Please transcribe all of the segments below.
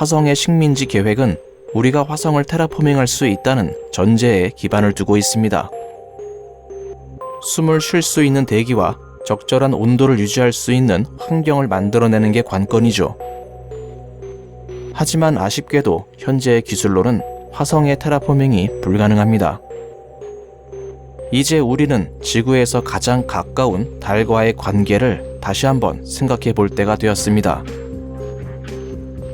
화성의 식민지 계획은 우리가 화성을 테라포밍할 수 있다는 전제에 기반을 두고 있습니다. 숨을 쉴 수 있는 대기와 적절한 온도를 유지할 수 있는 환경을 만들어내는 게 관건이죠. 하지만 아쉽게도 현재의 기술로는 화성의 테라포밍이 불가능합니다. 이제 우리는 지구에서 가장 가까운 달과의 관계를 다시 한번 생각해 볼 때가 되었습니다.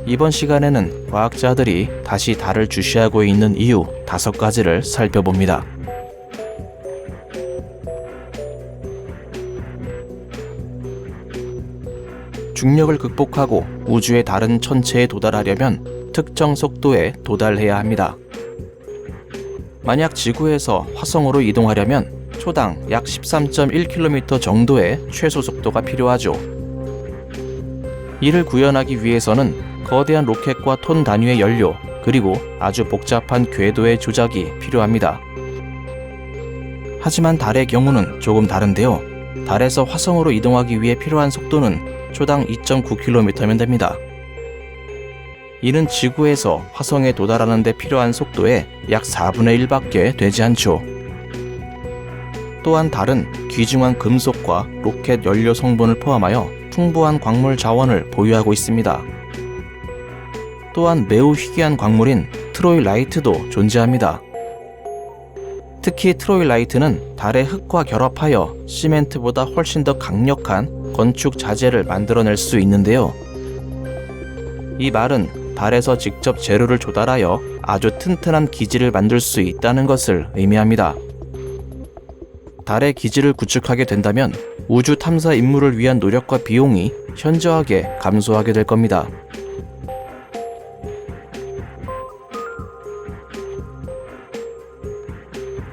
이번 시간에는 과학자들이 다시 달을 주시하고 있는 이유 다섯 가지를 살펴봅니다. 중력을 극복하고 우주의 다른 천체에 도달하려면 특정 속도에 도달해야 합니다. 만약 지구에서 화성으로 이동하려면 초당 약 13.1km 정도의 최소 속도가 필요하죠. 이를 구현하기 위해서는 거대한 로켓과 톤 단위의 연료, 그리고 아주 복잡한 궤도의 조작이 필요합니다. 하지만 달의 경우는 조금 다른데요. 달에서 화성으로 이동하기 위해 필요한 속도는 초당 2.9km면 됩니다. 이는 지구에서 화성에 도달하는 데 필요한 속도의 약 4분의 1밖에 되지 않죠. 또한 달은 귀중한 금속과 로켓 연료 성분을 포함하여 풍부한 광물 자원을 보유하고 있습니다. 또한 매우 희귀한 광물인 트로일라이트도 존재합니다. 특히 트로일라이트는 달의 흙과 결합하여 시멘트보다 훨씬 더 강력한 건축 자재를 만들어낼 수 있는데요. 이 말은 달에서 직접 재료를 조달하여 아주 튼튼한 기지를 만들 수 있다는 것을 의미합니다. 달의 기지를 구축하게 된다면 우주 탐사 임무를 위한 노력과 비용이 현저하게 감소하게 될 겁니다.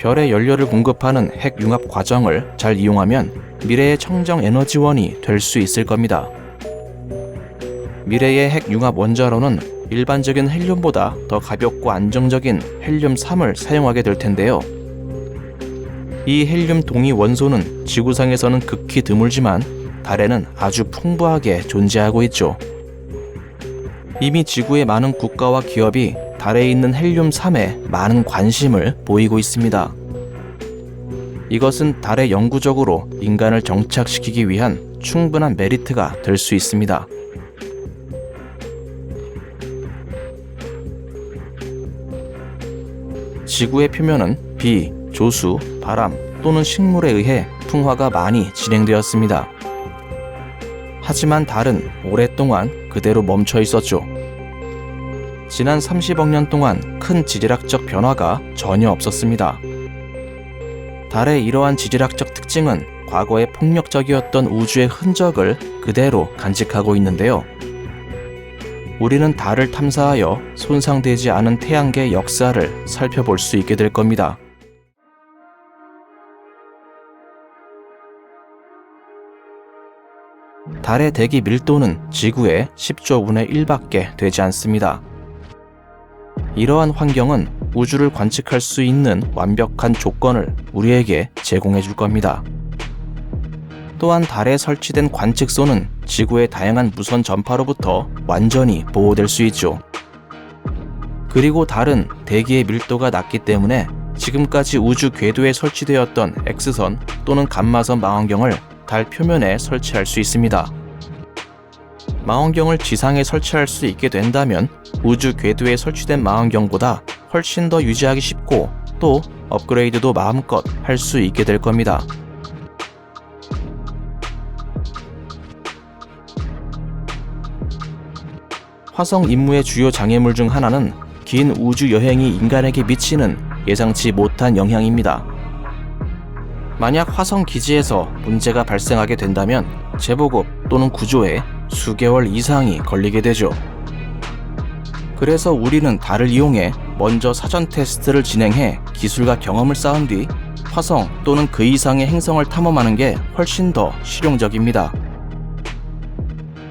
별의 연료를 공급하는 핵 융합 과정을 잘 이용하면 미래의 청정 에너지원이 될 수 있을 겁니다. 미래의 핵 융합 원자로는 일반적인 헬륨보다 더 가볍고 안정적인 헬륨 3을 사용하게 될 텐데요. 이 헬륨 동위 원소는 지구상에서는 극히 드물지만 달에는 아주 풍부하게 존재하고 있죠. 이미 지구의 많은 국가와 기업이 달에 있는 헬륨 3에 많은 관심을 보이고 있습니다. 이것은 달에 영구적으로 인간을 정착시키기 위한 충분한 메리트가 될 수 있습니다. 지구의 표면은 비, 조수, 바람 또는 식물에 의해 풍화가 많이 진행되었습니다. 하지만 달은 오랫동안 그대로 멈춰 있었죠. 지난 30억 년 동안 큰 지질학적 변화가 전혀 없었습니다. 달의 이러한 지질학적 특징은 과거에 폭력적이었던 우주의 흔적을 그대로 간직하고 있는데요. 우리는 달을 탐사하여 손상되지 않은 태양계 역사를 살펴볼 수 있게 될 겁니다. 달의 대기 밀도는 지구의 10조 분의 1밖에 되지 않습니다. 이러한 환경은 우주를 관측할 수 있는 완벽한 조건을 우리에게 제공해 줄 겁니다. 또한 달에 설치된 관측소는 지구의 다양한 무선 전파로부터 완전히 보호될 수 있죠. 그리고 달은 대기의 밀도가 낮기 때문에 지금까지 우주 궤도에 설치되었던 X선 또는 감마선 망원경을 달 표면에 설치할 수 있습니다. 망원경을 지상에 설치할 수 있게 된다면 우주 궤도에 설치된 망원경보다 훨씬 더 유지하기 쉽고 또 업그레이드도 마음껏 할 수 있게 될 겁니다. 화성 임무의 주요 장애물 중 하나는 긴 우주 여행이 인간에게 미치는 예상치 못한 영향입니다. 만약 화성 기지에서 문제가 발생하게 된다면 재보급 또는 구조에 수개월 이상이 걸리게 되죠. 그래서 우리는 달을 이용해 먼저 사전 테스트를 진행해 기술과 경험을 쌓은 뒤 화성 또는 그 이상의 행성을 탐험하는 게 훨씬 더 실용적입니다.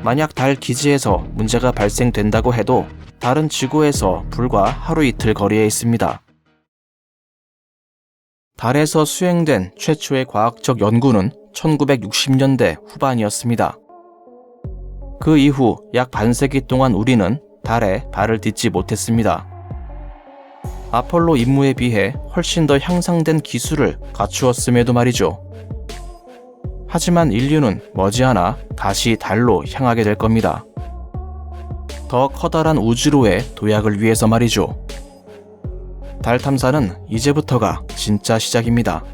만약 달 기지에서 문제가 발생된다고 해도 달은 지구에서 불과 하루 이틀 거리에 있습니다. 달에서 수행된 최초의 과학적 연구는 1960년대 후반이었습니다. 그 이후 약 반세기 동안 우리는 달에 발을 딛지 못했습니다. 아폴로 임무에 비해 훨씬 더 향상된 기술을 갖추었음에도 말이죠. 하지만 인류는 머지않아 다시 달로 향하게 될 겁니다. 더 커다란 우주로의 도약을 위해서 말이죠. 달 탐사는 이제부터가 진짜 시작입니다.